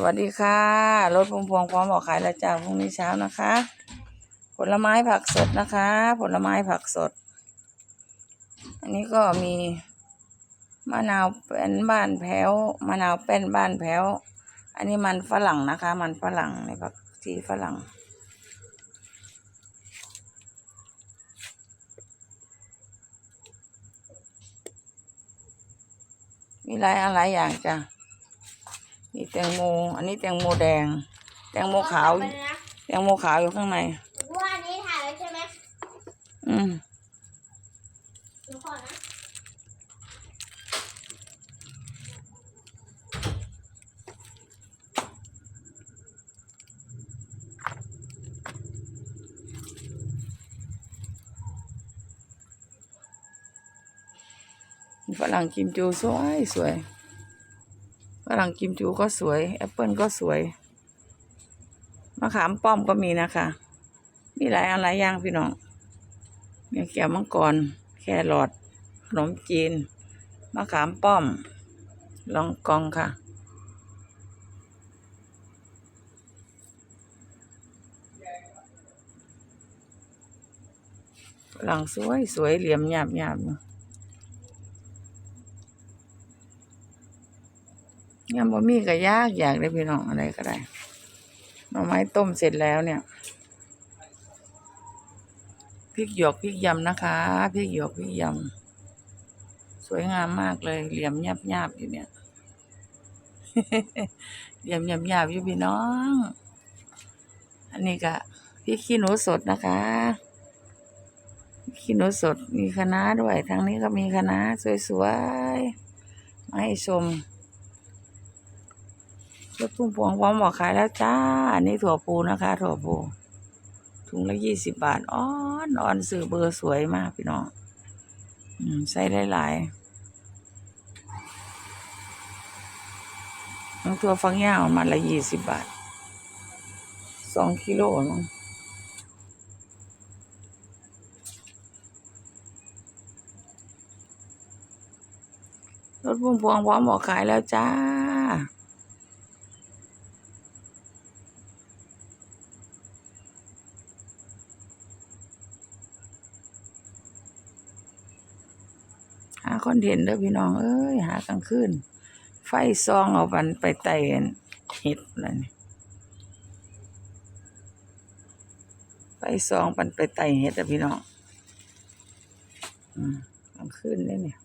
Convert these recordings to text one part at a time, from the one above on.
วัสดีค่ะ รถพวงพวงพร้อมออกขายแล้วจ้าพรุ่งนี้เช้านะคะ ผลไม้ผักสดนะคะ ผลไม้ผักสด อันนี้ก็มีมะนาวเป็นบ้านแพ้วมะนาวเป็นบ้านแพ้ว อันนี้มันฝรั่งนะคะ มันฝรั่งในผักชีฝรั่ง มีหลายอะไรอย่างจ้ะ มีแตงโม อันนี้แตงโมแดง แตงโมขาวไปเลยนะแตงโมขาวอยู่ข้างในว่าอันนี้ถ่ายไว้ใช่ไหมอืมหนูขอนะฝรั่งกิมจูสวยสวย ฝรั่งกิมจูก็สวย แอปเปิลก็สวย มะขามป้อมก็มีนะคะ มีหลายอะไรย่างพี่น้องมีแก้วมังกร แครอทขนมจีน มะขามป้อม ลองกองค่ะฝรั่งสวยสวยเหลี่ยมหยาบหยาบ ยำบะหมี่ก็ยากอยากได้พี่น้องอะไรก็ได้หน่อไม้ต้มเสร็จแล้วเนี่ยพริกหยวกพริกยำนะคะพริกหยวกพริกยำสวยงามมากเลยเหลี่ยมหยาบหยาบอยู่เนี่ยเหลี่ยมหยาบหยาบอยู่พี่น้อง อันนี้ก็พริกขี้หนูสดนะคะขี้หนูสดมีคณะด้วยทางนี้ก็มีคณะสวยๆมาให้ชม รถพุ่มพวงพร้อมบอกขายแล้วจ้า อันนี้ถั่วปูนะคะ ถั่วปูถุงละยี่สิบบาทอ่อนอ่อนสื่อเบอร์สวยมากพี่น้องอืมใส่หลายๆน้องถั่วฟักยาวมันละยี่สิบบาทสองกิโลมั้งรถพุ่มพวงพร้อมบอกขายแล้วจ้า คอนเทนต์เด้อพี่น้องเอ้ยหากลางคืนไฟซองเอาวันไปไต่เห็ดอะไรนี่ไฟซองปันไปไต่เห็ดอะพี่น้องอืมกลางคืนได้เนี่ย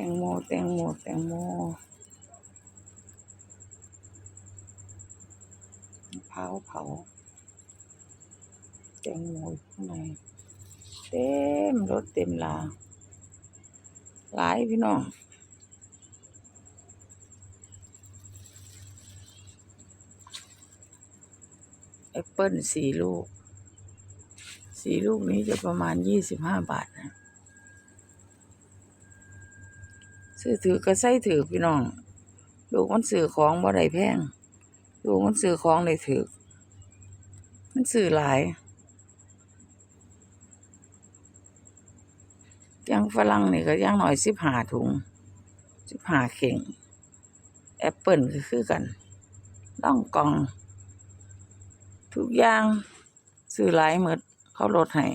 ตงโม แตงโม แตงโมเผาเผาแตงโมข้างในเต็มรถเต็มลาหลายพี่น้องแอปเปิ้ลสี่ลูกสี่ลูกนี้จะประมาณยี่สิบห้าบาทนะ ซื้อถือก็ใส่ถือพี่น้อง ลูกมันซื้อของบ่ได้แพง ลูกมันซื้อของได้ถือมันซื้อหลายยังฝรั่งนี่ก็ยังหน่อยสิบห้าถุงสิบห้าเข่ง แอปเปิลก็คือกันล่องกอง ทุกอย่างซื้อหลายหมดเขาลดให้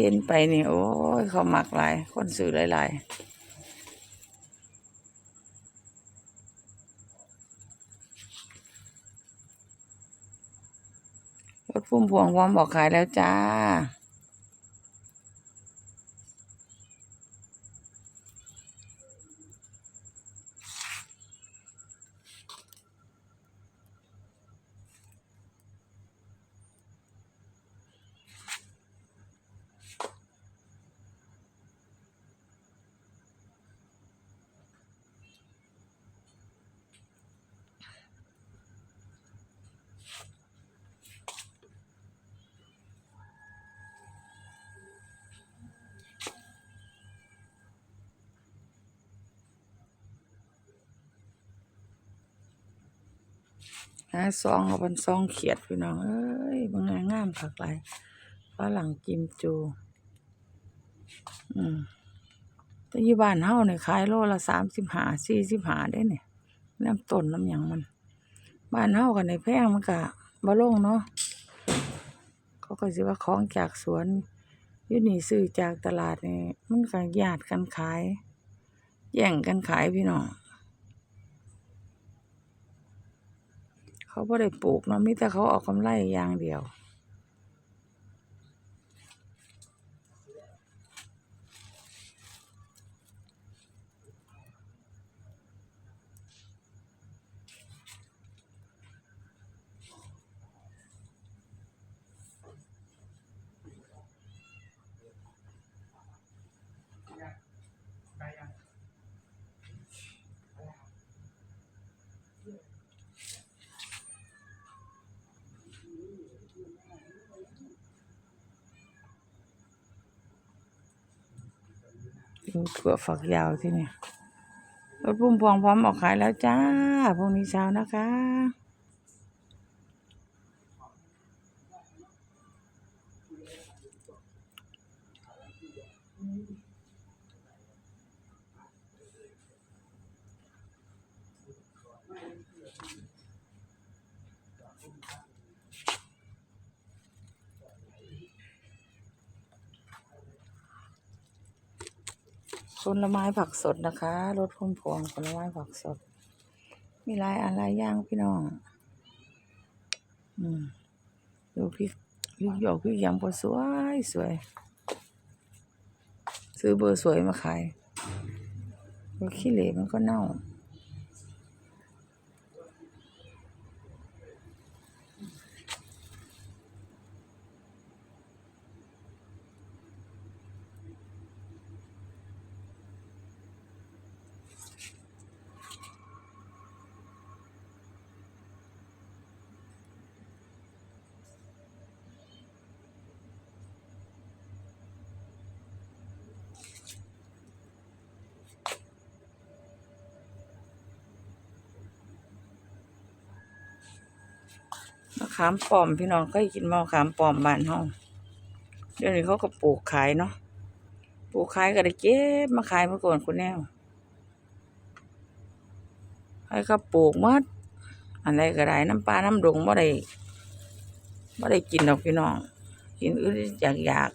เห็นไปนี่ โอ้ย เขามักหลาย คนซื้อหลายๆรถพุ่มพวงพร้อมบอกขายแล้วจ้า หาซองเอาเป็นซองเขียดพี่น้องเอ้ยบางงานงามผักหลายฝรั่งกิมจู อืมแต่อยี่บ้านเฮาเนี่ยขายโลละสามสิบหาสี่สิบหาได้เนี่ยน้ำต้นน้ำหยังมัน บ้านเฮากันในแพงมันก็บ่ลงเนาะเขาก็สิว่าของจากสวนยู่นี่ซื้อจากตลาดนี่มันก็ญาติกันขาย แย่งกันขายพี่น้อง เขาบ่ได้ปลูกเนาะมีแต่เขาเอากำไรอย่างเดียว ดูถั่วฝักยาวที่นี่รถพุ่มพวงพร้อมออกขายแล้วจ้าพรุ่งนี้เช้านะคะ ผลไม้ผักสดนะคะรถพุ่มพวงผลไม้ผักสด มีหลายอะไรย่างพี่น้อง อืมดูพริกพริกหยอกพริกยำก็สวยสวย ซื้อเบอร์สวยมาขายก็ขี้เหร่มันก็เน่า ขามปอมพี่น้องก็กินมะขามปอมบ้านเฮาเดี๋ยวนี้เขาก็ปลูกขายเนาะปลูกขายก็ได้เก็บมาขายเมื่อก่อนคุณแนวใครก็ปลูกหมดอันใดก็ได้น้ำปลาน้ำดงบ่ได้บ่ได้กินดอกพี่น้องกินอื่นอยากอยาก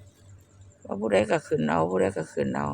ว่าผู้ใดก็ขึ้นเอาผู้ใดก็ขึ้นเอา